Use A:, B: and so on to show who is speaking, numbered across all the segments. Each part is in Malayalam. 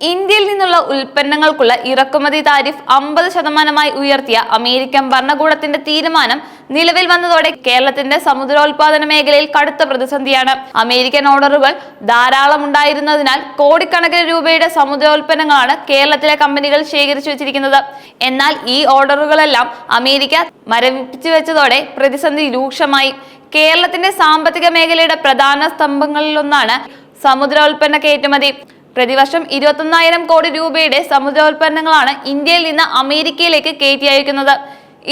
A: ഇന്ത്യയിൽ നിന്നുള്ള ഉൽപ്പന്നങ്ങൾക്കുള്ള ഇറക്കുമതി താരിഫ് അമ്പത് ശതമാനമായി ഉയർത്തിയ അമേരിക്കൻ ഭരണകൂടത്തിന്റെ തീരുമാനം നിലവിൽ വന്നതോടെ കേരളത്തിന്റെ സമുദ്രോത്പാദന മേഖലയിൽ കടുത്ത പ്രതിസന്ധിയാണ്. അമേരിക്കൻ ഓർഡറുകൾ ധാരാളം ഉണ്ടായിരുന്നതിനാൽ കോടിക്കണക്കിന് രൂപയുടെ സമുദ്രോൽപ്പന്നങ്ങളാണ് കേരളത്തിലെ കമ്പനികൾ ശേഖരിച്ചു വെച്ചിരിക്കുന്നത്. എന്നാൽ ഈ ഓർഡറുകളെല്ലാം അമേരിക്ക മരവിപ്പിച്ചു വെച്ചതോടെ പ്രതിസന്ധി രൂക്ഷമായി. കേരളത്തിന്റെ സാമ്പത്തിക മേഖലയുടെ പ്രധാന സ്തംഭങ്ങളിലൊന്നാണ് സമുദ്രോൽപ്പന്ന കയറ്റുമതി. പ്രതിവർഷം ഇരുപത്തൊന്നായിരം കോടി രൂപയുടെ സമുദ്രോൽപ്പന്നങ്ങളാണ് ഇന്ത്യയിൽ നിന്ന് അമേരിക്കയിലേക്ക് കയറ്റി അയക്കുന്നത്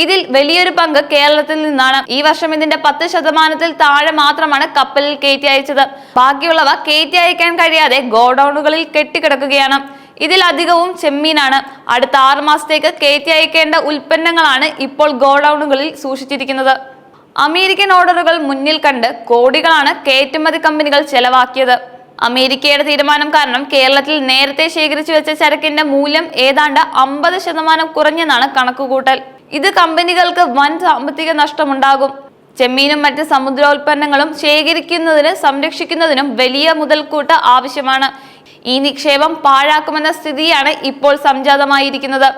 A: ഇതിൽ വലിയൊരു പങ്ക് കേരളത്തിൽ നിന്നാണ്. ഈ വർഷം ഇതിന്റെ പത്ത് ശതമാനത്തിൽ താഴെ മാത്രമാണ് കപ്പലിൽ കയറ്റി അയച്ചത് ബാക്കിയുള്ളവ കയറ്റി അയക്കാൻ കഴിയാതെ ഗോഡൌണുകളിൽ കെട്ടിക്കിടക്കുകയാണ്. ഇതിൽ അധികവും ചെമ്മീനാണ്. അടുത്ത ആറു മാസത്തേക്ക് കയറ്റി അയക്കേണ്ട ഉൽപ്പന്നങ്ങളാണ് ഇപ്പോൾ ഗോഡൌണുകളിൽ സൂക്ഷിച്ചിരിക്കുന്നത്. അമേരിക്കൻ ഓർഡറുകൾ മുന്നിൽ കണ്ട് കോടികളാണ് കയറ്റുമതി കമ്പനികൾ ചെലവാക്കിയത്. അമേരിക്കയുടെ തീരുമാനം കാരണം കേരളത്തിൽ നേരത്തെ ശേഖരിച്ചു വെച്ച ചരക്കിന്റെ മൂല്യം ഏതാണ്ട് അമ്പത് ശതമാനം കുറഞ്ഞെന്നാണ് കണക്കുകൂട്ടൽ. ഇത് കമ്പനികൾക്ക് വൻ സാമ്പത്തിക നഷ്ടമുണ്ടാകും. ചെമ്മീനും മറ്റ് സമുദ്രോൽപ്പന്നങ്ങളും ശേഖരിക്കുന്നതിന് സംരക്ഷിക്കുന്നതിനും വലിയ മുതൽക്കൂട്ട് ആവശ്യമാണ്. ഈ നിക്ഷേപം പാഴാക്കുമെന്ന സ്ഥിതിയാണ് ഇപ്പോൾ സംജാതമായിരിക്കുന്നത്.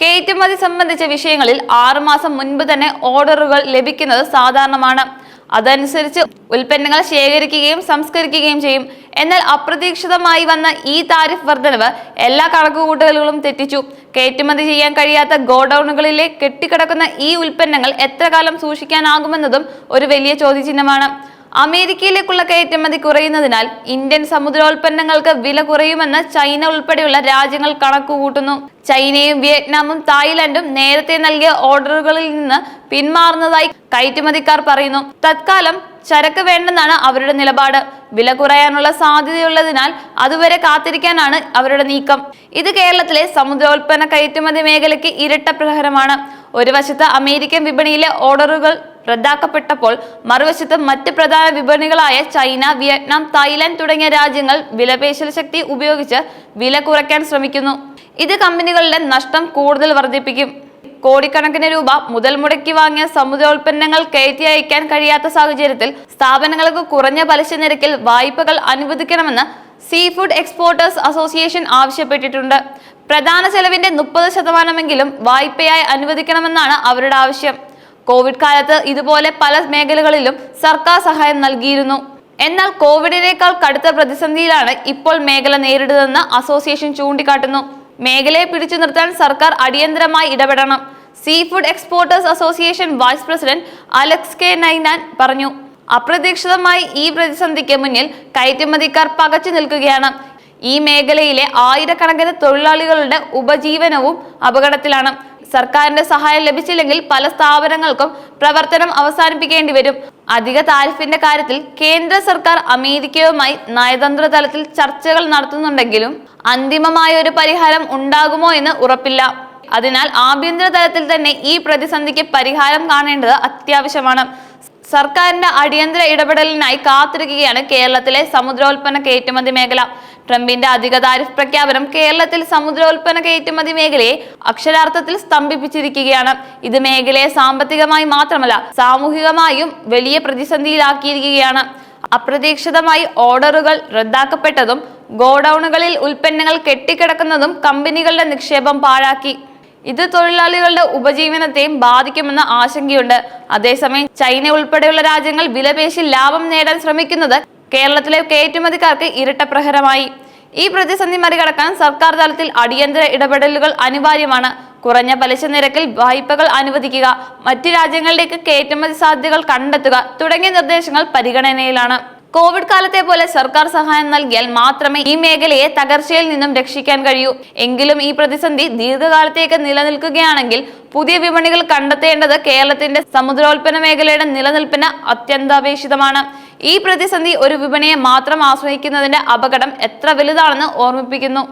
A: കയറ്റുമതി സംബന്ധിച്ച വിഷയങ്ങളിൽ ആറുമാസം മുൻപ് തന്നെ ഓർഡറുകൾ ലഭിക്കുന്നത് സാധാരണമാണ്. അതനുസരിച്ച് ഉൽപ്പന്നങ്ങൾ ശേഖരിക്കുകയും സംസ്കരിക്കുകയും ചെയ്യും. എന്നാൽ അപ്രതീക്ഷിതമായി വന്ന ഈ താരിഫ് വർധനവ് എല്ലാ കണക്കുകൂട്ടലുകളും തെറ്റിച്ചു. കയറ്റുമതി ചെയ്യാൻ കഴിയാത്ത ഗോഡൌണുകളിലെ കെട്ടിക്കിടക്കുന്ന ഈ ഉൽപ്പന്നങ്ങൾ എത്ര കാലം സൂക്ഷിക്കാനാകുമെന്നതും ഒരു വലിയ ചോദ്യചിഹ്നമാണ്. അമേരിക്കയിലേക്കുള്ള കയറ്റുമതി കുറയുന്നതിനാൽ ഇന്ത്യൻ സമുദ്രോൽപ്പന്നങ്ങൾക്ക് വില കുറയുമെന്ന് ചൈന ഉൾപ്പെടെയുള്ള രാജ്യങ്ങൾ കണക്കുകൂട്ടുന്നു. ചൈനയും വിയറ്റ്നാമും തായ്ലൻഡും നേരത്തെ നൽകിയ ഓർഡറുകളിൽ നിന്ന് പിന്മാറുന്നതായി കയറ്റുമതിക്കാർ പറയുന്നു. തത്കാലം ചരക്ക് വേണ്ടെന്നാണ് അവരുടെ നിലപാട്. വില കുറയാനുള്ള സാധ്യതയുള്ളതിനാൽ അതുവരെ കാത്തിരിക്കാനാണ് അവരുടെ നീക്കം. ഇത് കേരളത്തിലെ സമുദ്രോൽപ്പന്ന കയറ്റുമതി മേഖലയ്ക്ക് ഇരട്ട പ്രഹരമാണ്. ഒരു വശത്ത് അമേരിക്കൻ വിപണിയിലെ ഓർഡറുകൾ റദ്ദാക്കപ്പെട്ടപ്പോൾ മറുവശത്ത് മറ്റ് പ്രധാന വിപണികളായ ചൈന വിയറ്റ്നാം തായ്ലാന്റ് തുടങ്ങിയ രാജ്യങ്ങൾ വിലപേശൽ ശക്തി ഉപയോഗിച്ച് വില കുറയ്ക്കാൻ ശ്രമിക്കുന്നു. ഇത് കമ്പനികളുടെ നഷ്ടം കൂടുതൽ വർദ്ധിപ്പിക്കും. കോടിക്കണക്കിന് രൂപ മുതൽ മുടക്കി വാങ്ങിയ സമുദ്രോൽപ്പന്നങ്ങൾ കയറ്റി അയക്കാൻ കഴിയാത്ത സാഹചര്യത്തിൽ സ്ഥാപനങ്ങൾക്ക് കുറഞ്ഞ പലിശ നിരക്കിൽ വായ്പകൾ അനുവദിക്കണമെന്ന് സീ ഫുഡ് എക്സ്പോർട്ടേഴ്സ് അസോസിയേഷൻ ആവശ്യപ്പെട്ടിട്ടുണ്ട്. പ്രധാന ചെലവിന്റെ മുപ്പത് ശതമാനമെങ്കിലും വായ്പയായി അനുവദിക്കണമെന്നാണ് അവരുടെ ആവശ്യം. കോവിഡ് കാലത്ത് ഇതുപോലെ പല മേഖലകളിലും സർക്കാർ സഹായം നൽകിയിരുന്നു. എന്നാൽ കോവിഡിനേക്കാൾ കടുത്ത പ്രതിസന്ധിയിലാണ് ഇപ്പോൾ മേഖല നേരിടുന്നതെന്ന് അസോസിയേഷൻ ചൂണ്ടിക്കാട്ടുന്നു. മേഖലയെ പിടിച്ചു നിർത്താൻ സർക്കാർ അടിയന്തരമായി ഇടപെടണം seafood exporters association vice president Alex K Ninan പറഞ്ഞു. അപ്രതീക്ഷിതമായി ഈ പ്രതിസന്ധിക്ക് മുന്നിൽ കയറ്റുമതിക്കാർ പകച്ചു നിൽക്കുകയാണ്. ഈ മേഖലയിലെ ആയിരക്കണക്കിന് തൊഴിലാളികളുടെ ഉപജീവനവും അപകടത്തിലാണ്. സർക്കാരിന്റെ സഹായം ലഭിച്ചില്ലെങ്കിൽ പല സ്ഥാപനങ്ങൾക്കും പ്രവർത്തനം അവസാനിപ്പിക്കേണ്ടി വരും. അധിക താരിഫിന്റെ കാര്യത്തിൽ കേന്ദ്ര സർക്കാർ അമേരിക്കയുമായി നയതന്ത്ര തലത്തിൽ ചർച്ചകൾ നടത്തുന്നുണ്ടെങ്കിലും അന്തിമമായ ഒരു പരിഹാരം ഉണ്ടാകുമോ എന്ന് ഉറപ്പില്ല. അതിനാൽ ആഭ്യന്തര തലത്തിൽ തന്നെ ഈ പ്രതിസന്ധിക്ക് പരിഹാരം കാണേണ്ടത് അത്യാവശ്യമാണ്. സർക്കാരിന്റെ അടിയന്തര ഇടപെടലിനായി കാത്തിരിക്കുകയാണ് കേരളത്തിലെ സമുദ്രോൽപ്പന്ന കയറ്റുമതി മേഖല. ട്രംപിന്റെ അധിക താരിഫ് പ്രഖ്യാപനം കേരളത്തിൽ സമുദ്രോൽപ്പന്ന കയറ്റുമതി മേഖലയെ അക്ഷരാർത്ഥത്തിൽ സ്തംഭിപ്പിച്ചിരിക്കുകയാണ്. ഇത് മേഖലയെ സാമ്പത്തികമായി മാത്രമല്ല സാമൂഹികമായും വലിയ പ്രതിസന്ധിയിലാക്കിയിരിക്കുകയാണ്. അപ്രതീക്ഷിതമായി ഓർഡറുകൾ റദ്ദാക്കപ്പെട്ടതും ഗോഡൌണുകളിൽ ഉൽപ്പന്നങ്ങൾ കെട്ടിക്കിടക്കുന്നതും കമ്പനികളുടെ നിക്ഷേപം പാഴാക്കി. ഇത് തൊഴിലാളികളുടെ ഉപജീവനത്തെയും ബാധിക്കുമെന്ന ആശങ്കയുണ്ട്. അതേസമയം ചൈന ഉൾപ്പെടെയുള്ള രാജ്യങ്ങൾ വിലപേശി ലാഭം നേടാൻ ശ്രമിക്കുന്നത് കേരളത്തിലെ കയറ്റുമതിക്കാർക്ക് ഇരട്ട പ്രഹരമായി. ഈ പ്രതിസന്ധി മറികടക്കാൻ സർക്കാർ തലത്തിൽ അടിയന്തര ഇടപെടലുകൾ അനിവാര്യമാണ്. കുറഞ്ഞ പലിശ നിരക്കിൽ വായ്പകൾ അനുവദിക്കുക മറ്റു രാജ്യങ്ങളിലേക്ക് കയറ്റുമതി സാധ്യതകൾ കണ്ടെത്തുക തുടങ്ങിയ നിർദ്ദേശങ്ങൾ പരിഗണനയിലാണ്. കോവിഡ് കാലത്തെ പോലെ സർക്കാർ സഹായം നൽകിയാൽ മാത്രമേ ഈ മേഖലയെ തകർച്ചയിൽ നിന്നും രക്ഷിക്കാൻ കഴിയൂ. എങ്കിലും ഈ പ്രതിസന്ധി ദീർഘകാലത്തേക്ക് നിലനിൽക്കുകയാണെങ്കിൽ പുതിയ വിപണികൾ കണ്ടെത്തേണ്ടത് കേരളത്തിന്റെ സമുദ്രോൽപ്പന്ന മേഖലയുടെ നിലനിൽപ്പിന് അത്യന്താപേക്ഷിതമാണ്. ഈ പ്രതിസന്ധി ഒരു വിപണിയെ മാത്രം ആശ്രയിക്കുന്നതിന്റെ അപകടം എത്ര വലുതാണെന്ന് ഓർമ്മിപ്പിക്കുന്നു.